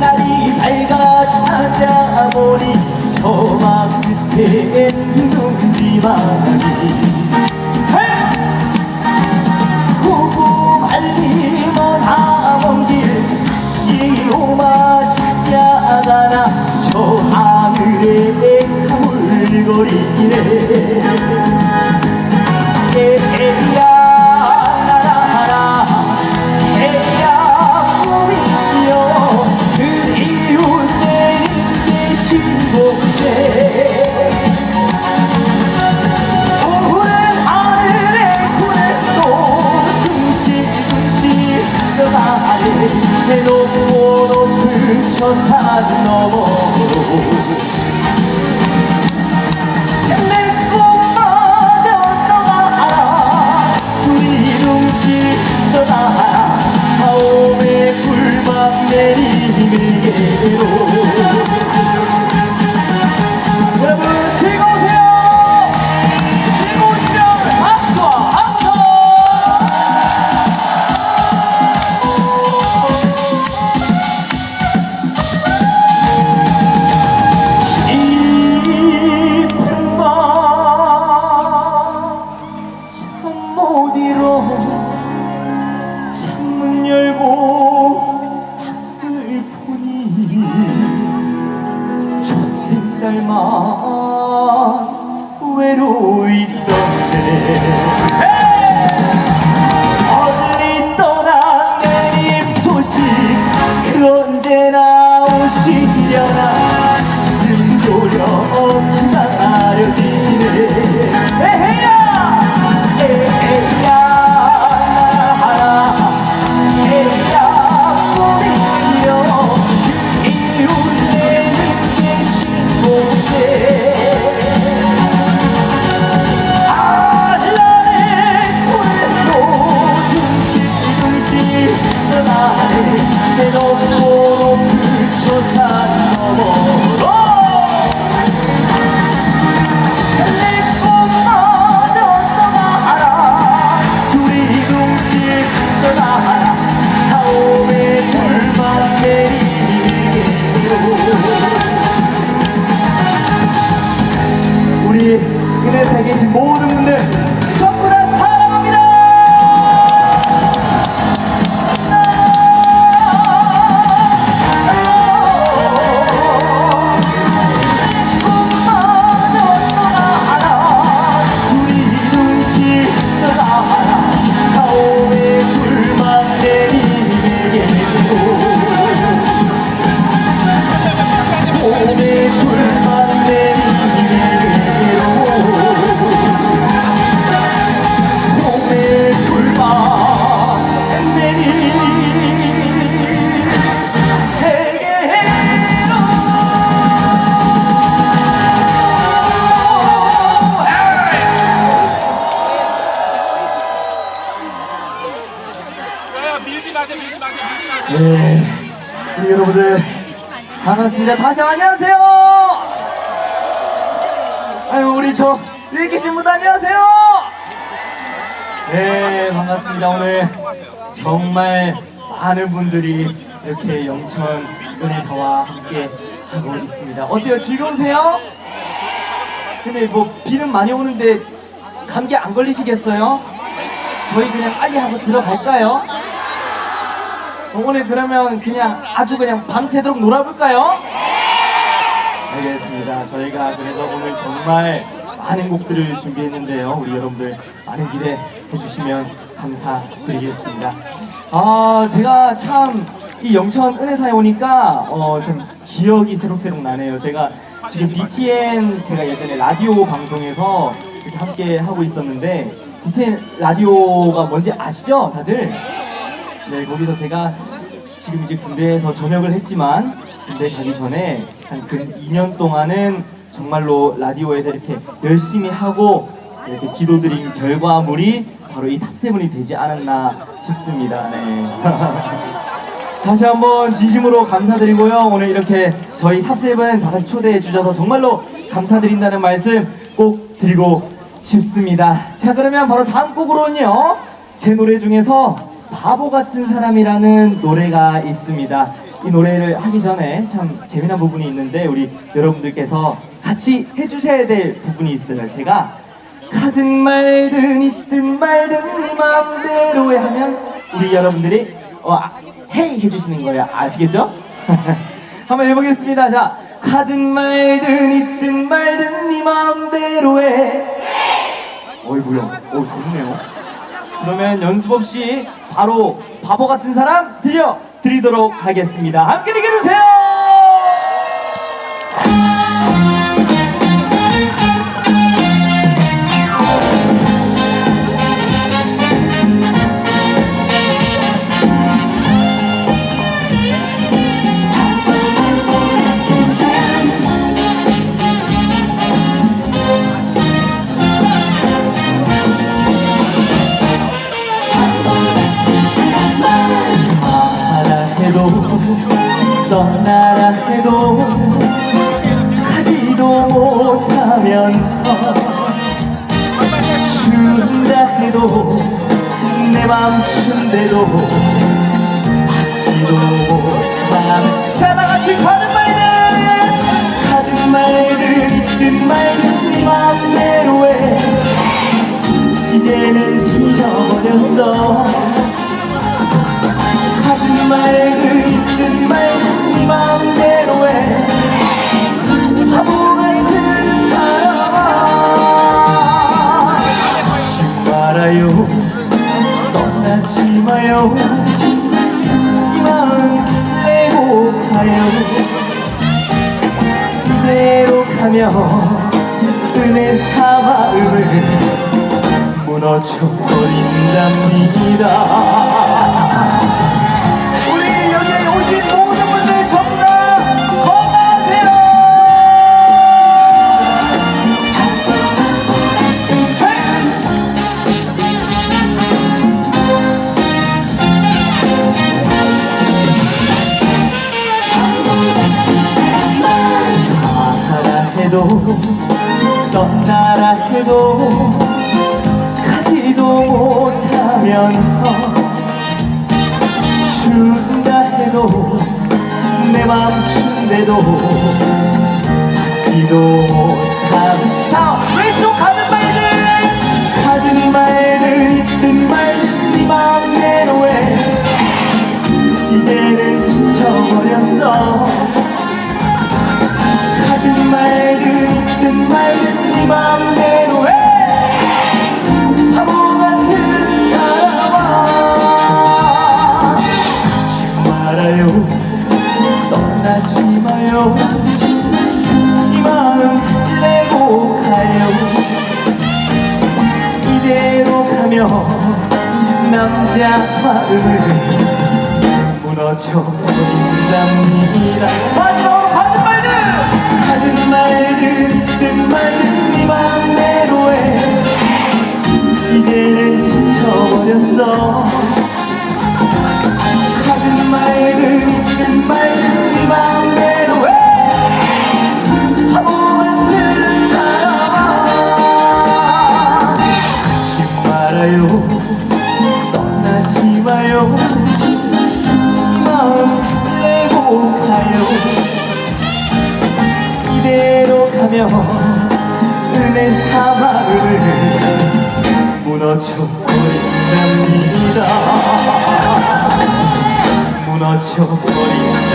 날이 밝아 찾아보니 저만 끝엔 눈지마니 가 외로 은혜사에 계신 모든 분들 반갑습니다. 다시 안녕하세요. 아유 우리 저 여기 계신 분들 안녕하세요. 네 반갑습니다. 오늘 정말 많은 분들이 이렇게 영천 은혜사와 함께 하고 있습니다. 어때요? 즐거우세요? 근데 뭐 비는 많이 오는데 감기 안 걸리시겠어요? 저희 그냥 빨리 한번 들어갈까요? 오늘 그러면 그냥 아주 그냥 밤새도록 놀아볼까요? 알겠습니다. 저희가 그래서 오늘 정말 많은 곡들을 준비했는데요. 우리 여러분들 많은 기대해 주시면 감사드리겠습니다. 아, 제가 참 이 영천 은혜사에 오니까 어, 좀 기억이 새록새록 나네요. 제가 지금 BTN 제가 예전에 라디오 방송에서 이렇게 함께 하고 있었는데 BTN 라디오가 뭔지 아시죠? 다들? 네, 거기서 제가 지금 이제 군대에서 전역을 했지만 군대 가기 전에 한 근 2년 동안은 정말로 라디오에서 이렇게 열심히 하고 이렇게 기도드린 결과물이 바로 이 탑세븐이 되지 않았나 싶습니다. 네. 다시 한번 진심으로 감사드리고요. 오늘 이렇게 저희 탑세븐 다 같이 초대해 주셔서 정말로 감사드린다는 말씀 꼭 드리고 싶습니다. 자, 그러면 바로 다음 곡으로는요. 제 노래 중에서 바보 같은 사람이라는 노래가 있습니다. 이 노래를 하기 전에 참 재미난 부분이 있는데 우리 여러분들께서 같이 해주셔야 될 부분이 있어요. 제가 가든 말든 있든 말든 네 마음대로 해 하면 우리 여러분들이 어, 아, 헤이 해주시는 거예요. 아시겠죠? 한번 해보겠습니다. 자, 가든 말든 있든 말든 네 마음대로 해. 어이구야, 어 좋네요. 그러면 연습 없이 바로 바보 같은 사람 들려 드리도록 하겠습니다. 함께 즐겨주세요. 준다 해도 내맘 춘대도 받지도 못하는 자 다같이 가는 말들. 가든 말든 있든 말든 네 맘대로 해. 이제는 지쳐버렸어. 하든 말 말아요. 떠나지 마요. 이 마음 내고 가요 이대로 가면 은혜 사 마음을 무너져 버린답니다. 우리 여기에 오신 해도 떠나라 해도 가지도 못하면서 준다 해도 내맘 춘대도 받지도 못 남자 마음을 무너져 버린답니다. 마지막으로 가든 말든 가든 말든 있든 말든 네 맘대로 해 이제는 지쳐버렸어. 가든 말든 떠나지 마요. 이 마음 내고 가요. 이대로 가면 은혜 사 마음을 무너져 버린답니다. 무너져 버린답니다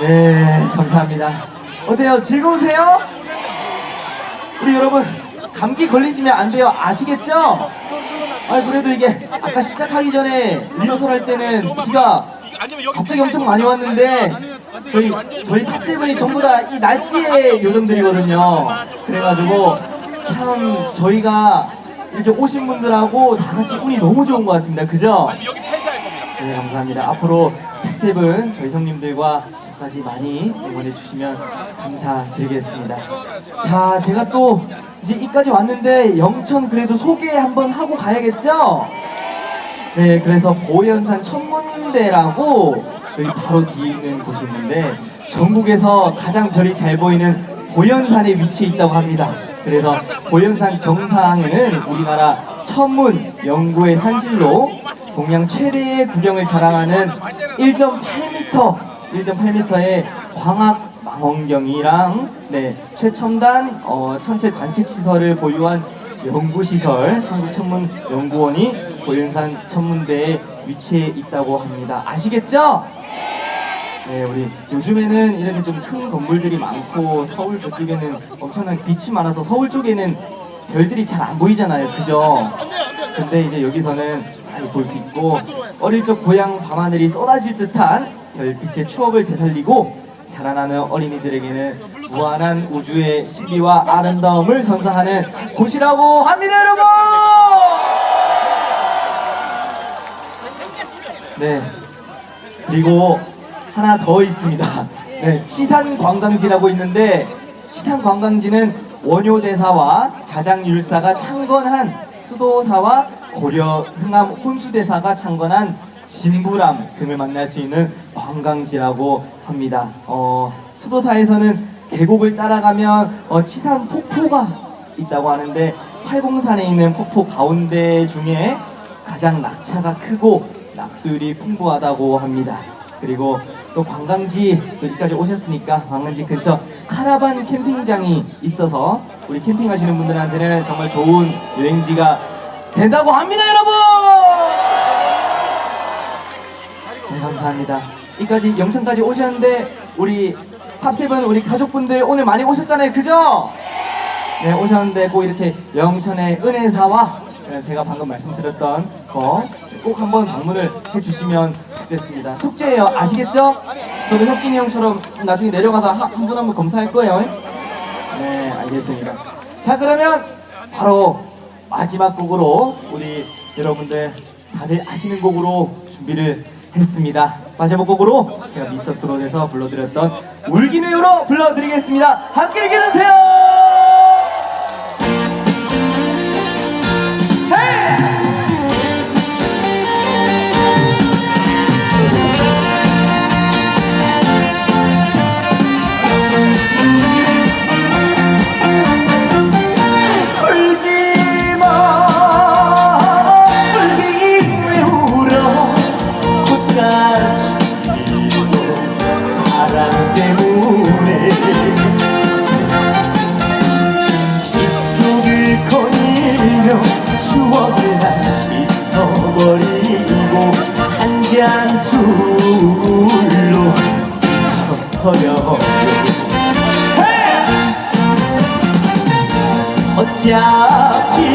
네, 감사합니다. 어때요? 즐거우세요? 우리 여러분, 감기 걸리시면 안 돼요. 아시겠죠? 아, 그래도 이게 아까 시작하기 전에 리허설 할 때는 비가 갑자기 엄청 많이 왔는데 저희 저희 탑세븐이 전부 다 이 날씨의 요정들이거든요. 그래가지고 참 저희가 이렇게 오신 분들하고 다 같이 운이 너무 좋은 것 같습니다. 그죠? 네, 감사합니다. 앞으로 탑세븐 저희 형님들과 끝까지 많이 응원해 주시면 감사드리겠습니다. 자, 제가 또 이제 이까지 왔는데 영천 그래도 소개 한번 하고 가야겠죠? 네, 그래서 보현산 천문대라고 여기 바로 뒤에 있는 곳이 있는데 전국에서 가장 별이 잘 보이는 보현산에 위치해 있다고 합니다. 그래서 보현산 정상에는 우리나라 천문 연구의 산실로 동양 최대의 구경을 자랑하는 1.8m, 1.8m의 광학 망원경이랑 네, 최첨단 어, 천체 관측 시설을 보유한 연구시설 한국천문연구원이 보현산 천문대에 위치해 있다고 합니다. 아시겠죠? 네, 우리 요즘에는 이렇게 좀 큰 건물들이 많고 서울 그쪽에는 엄청난 빛이 많아서 서울 쪽에는 별들이 잘 안 보이잖아요. 그죠? 근데 이제 여기서는 많이 볼 수 있고 어릴 적 고향 밤하늘이 쏟아질 듯한 별빛의 추억을 되살리고 자라나는 어린이들에게는 무한한 우주의 신비와 아름다움을 선사하는 곳이라고 합니다, 여러분! 네. 그리고 하나 더 있습니다. 네, 치산 관광지라고 있는데 치산 관광지는 원효 대사와 자장율사가 창건한 수도사와 고려 흥암 혼수대사가 창건한 진부람 등을 만날 수 있는 관광지라고 합니다. 어, 수도사에서는 계곡을 따라가면 어, 치산 폭포가 있다고 하는데 팔공산에 있는 폭포 가운데 중에 가장 낙차가 크고 낙수율이 풍부하다고 합니다. 그리고 또 관광지 여기까지 오셨으니까 관광지 근처 카라반 캠핑장이 있어서 우리 캠핑 하시는 분들한테는 정말 좋은 여행지가 된다고 합니다, 여러분. 네, 감사합니다. 여기까지 영천까지 오셨는데 우리 팝세븐 우리 가족분들 오늘 많이 오셨잖아요, 그죠? 네, 오셨는데 꼭 이렇게 영천의 은혜사와 네, 제가 방금 말씀드렸던 거 꼭 한번 방문을 해주시면 좋겠습니다. 숙제예요. 아시겠죠? 저도 혁진이 형처럼 나중에 내려가서 한분한분 검사할 거예요. 네, 알겠습니다. 자, 그러면 바로 마지막 곡으로 우리 여러분들 다들 아시는 곡으로 준비를 했습니다. 마지막 곡으로 제가 미스터 트롯에서 불러드렸던 울기네요로 불러드리겠습니다. 함께 읽어주세요! 사랑 때문에 빗속을 거닐며 추억을 다시 써버리고 한 잔 술로 잊혀버려. 어차피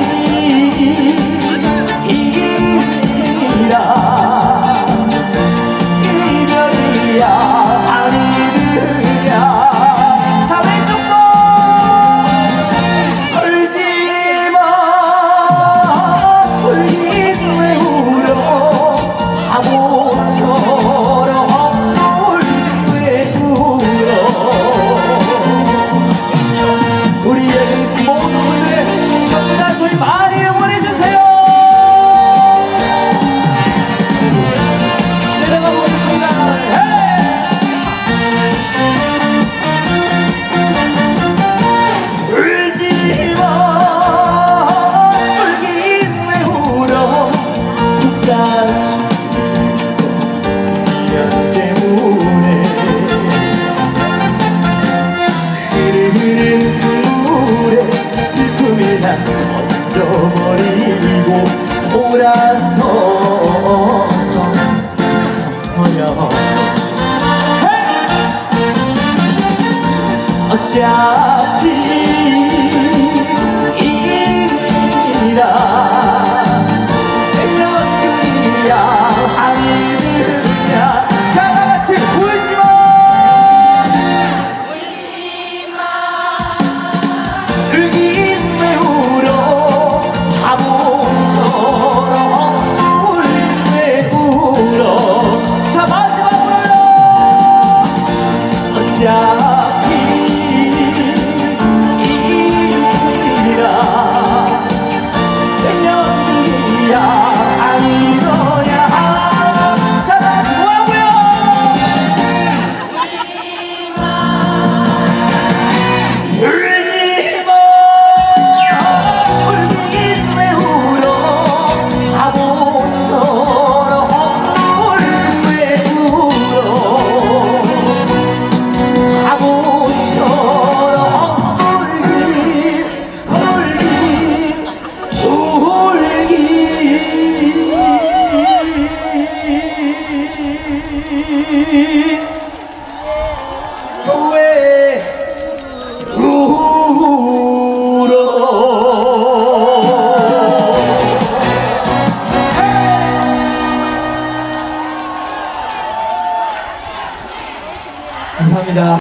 se afirma.